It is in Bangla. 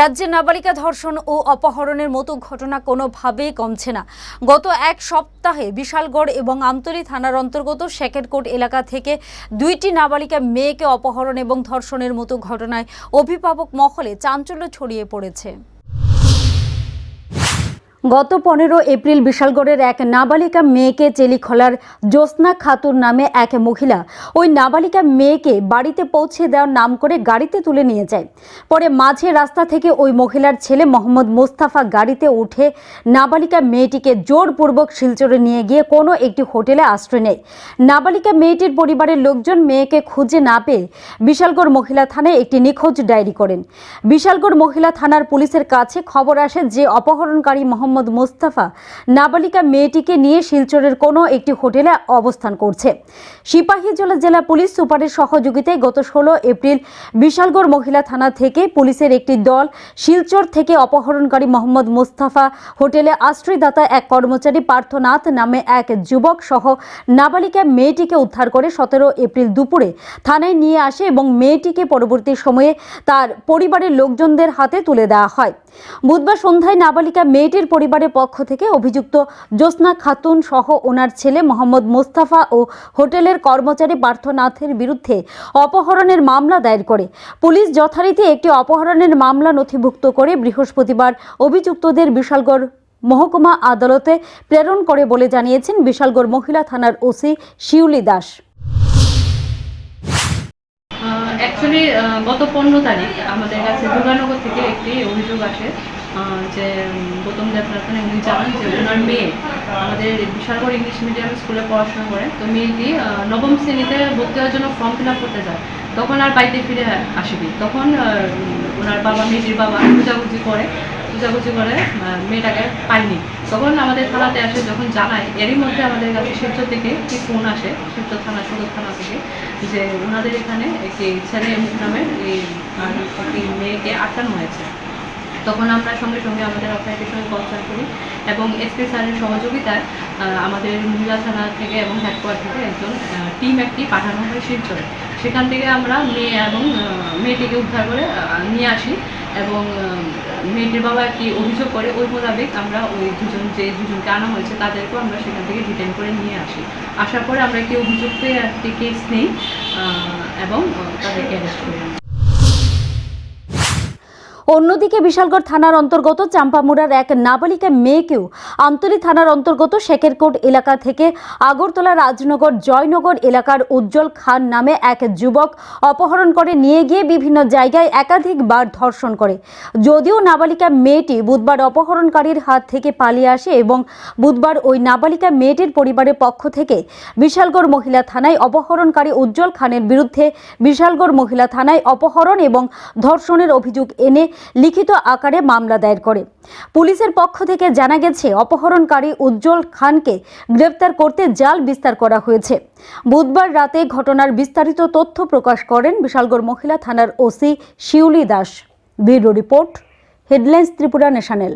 রাজ্যে নাবালিকা ধর্ষণ ও অপহরণের মতো ঘটনা কোনোভাবেই কমছে না। গত এক সপ্তাহে বিশালগড় এবং আমতলী থানার অন্তর্গত শেকেটকোট এলাকা থেকে দুইটি নাবালিকা মেয়েকে অপহরণ এবং ধর্ষণের মতো ঘটনায় অভিভাবক মহলে চাঞ্চল্য ছড়িয়ে পড়েছে। গত পনেরো এপ্রিল বিশালগড়ের এক নাবালিকা মেয়েকে চেলিখলার জ্যোৎস্না খাতুর নামে এক মহিলা ওই নাবালিকা মেয়েকে বাড়িতে পৌঁছে দেওয়ার নাম করে গাড়িতে তুলে নিয়ে যায়। পরে মাঝে রাস্তা থেকে ওই মহিলার ছেলে মোহাম্মদ মোস্তাফা গাড়িতে উঠে নাবালিকা মেয়েটিকে জোরপূর্বক শিলচরে নিয়ে গিয়ে কোনো একটি হোটেলে আশ্রয় নেয়। নাবালিকা মেয়েটির পরিবারের লোকজন মেয়েকে খুঁজে না পেয়ে বিশালগড় মহিলা থানায় একটি নিখোঁজ ডায়েরি করেন। বিশালগড় মহিলা থানার পুলিশের কাছে খবর আসে যে অপহরণকারী মোহাম্মদ মোস্তাফা নাবালিকা মেয়েটিকে নিয়ে শিলচরের কোনো একটি হোটেলে অবস্থান করছে। সিপাহীজলা জেলা পুলিশ সুপারের সহযোগিতায় গত ষোলো এপ্রিল বিশালগড় মহিলা থানা থেকে পুলিশের একটি দল শিলচর থেকে অপহরণকারী মোহাম্মদ মোস্তাফা হোটেলে আশ্রয়দাতা এক কর্মচারী পার্থনাথ নামে এক যুবক সহ নাবালিকা মেয়েটিকে উদ্ধার করে সতেরো এপ্রিল দুপুরে থানায় নিয়ে আসে এবং মেয়েটিকে পরবর্তী সময়ে তার পরিবারের লোকজনদের হাতে তুলে দেওয়া হয়। বুধবার সন্ধ্যায় নাবালিকা মেয়েটির পরিবারের পক্ষ থেকে অভিযুক্ত জ্যোৎস্না খাতুন সহ ওনার ছেলে মোহাম্মদ মোস্তাফা ও হোটেলের কর্মচারী পার্থনাথের বিরুদ্ধে অপহরণের মামলা দায়ের করে। পুলিশ যথারীতি একটি অপহরণের মামলা নথিভুক্ত করে বৃহস্পতিবার অভিযুক্তদের বিশালগড় মহকুমা আদালতে প্রেরণ করে বলে জানিয়েছেন বিশালগড় মহিলা থানার ওসি শিউলি দাস। অ্যাকচুয়ালি গত পনেরো তারিখ আমাদের কাছে দুর্গানগর থেকে একটি অভিযোগ আসে। যে গৌতম দেবনাথন উনি জানান যে ওনার মেয়ে আমাদের বিশালগড় ইংলিশ মিডিয়াম স্কুলে পড়াশোনা করে। তো মেয়েটি নবম শ্রেণীতে ভর্তি হওয়ার জন্য ফর্ম ফিল আপ করতে যায়। তখন আর বাড়িতে ফিরে আসেনি। তখন ওনার বাবা, মেয়েটির বাবা খুঁজাখুঁজি করে খুঁজাখুঁজি করে মেয়েটাকে পায়নি। তখন আমাদের থানাতে আসে, যখন জানায়, এরই মধ্যে আমাদের কাছে শিলচর থেকে একটি ফোন আসে, শিলচর থানা, সদর থানা থেকে, যে ওনাদের এখানে একটি ছেলে মুখ নামে এই মেয়েকে আটকানো হয়েছে। তখন আমরা সঙ্গে সঙ্গে আমাদের অপারেটের সঙ্গে কনসাল্ট করি এবং এসপি স্যারের সহযোগিতায় আমাদের মহিলা থানা থেকে এবং হেডকোয়ার্টার থেকে একজন টিম একটি পাঠানো হয় শিলচরে সেখান থেকে আমরা মেয়ে এবং মেয়েটিকে উদ্ধার করে নিয়ে আসি এবং মেয়েটির বাবা একটি অভিযোগ করে, ওই মোতাবেক আমরা ওই দুজন, যে দুজনকে আনা হয়েছে তাদেরকেও আমরা সেখান থেকে ডিটেন করে নিয়ে আসি আসার পরে আমরা একটি অভিযুক্তের একটি কেস নিই এবং তাদেরকে অ্যারেস্ট করি। অন্যদিকে বিশালগড় থানার অন্তর্গত চাম্পামুড়ার এক নাবালিকা মেয়েকেও আমতলী থানার অন্তর্গত শেখেরকোট এলাকা থেকে আগরতলা রাজনগর জয়নগর এলাকার উজ্জ্বল খান নামে এক যুবক অপহরণ করে নিয়ে গিয়ে বিভিন্ন জায়গায় একাধিকবার ধর্ষণ করে। যদিও নাবালিকা মেয়েটি বুধবার অপহরণকারীর হাত থেকে পালিয়ে আসে এবং বুধবার ওই নাবালিকা মেয়েটির পরিবারের পক্ষ থেকে বিশালগড় মহিলা থানায় অপহরণকারী উজ্জ্বল খানের বিরুদ্ধে বিশালগড় মহিলা থানায় অপহরণ এবং ধর্ষণের অভিযোগ এনে লিখিত আকারে মামলা দায়ের করে। পুলিশের পক্ষ থেকে জানা গেছে, অপহরণকারী উজ্জ্বল খানকে গ্রেপ্তার করতে জাল বিস্তার করা হয়েছে। বুধবার রাতে ঘটনার বিস্তারিত তথ্য প্রকাশ করেন বিশালগড় মহিলা থানার OC Shiuli Das. Bureau report, headlines Tripura national.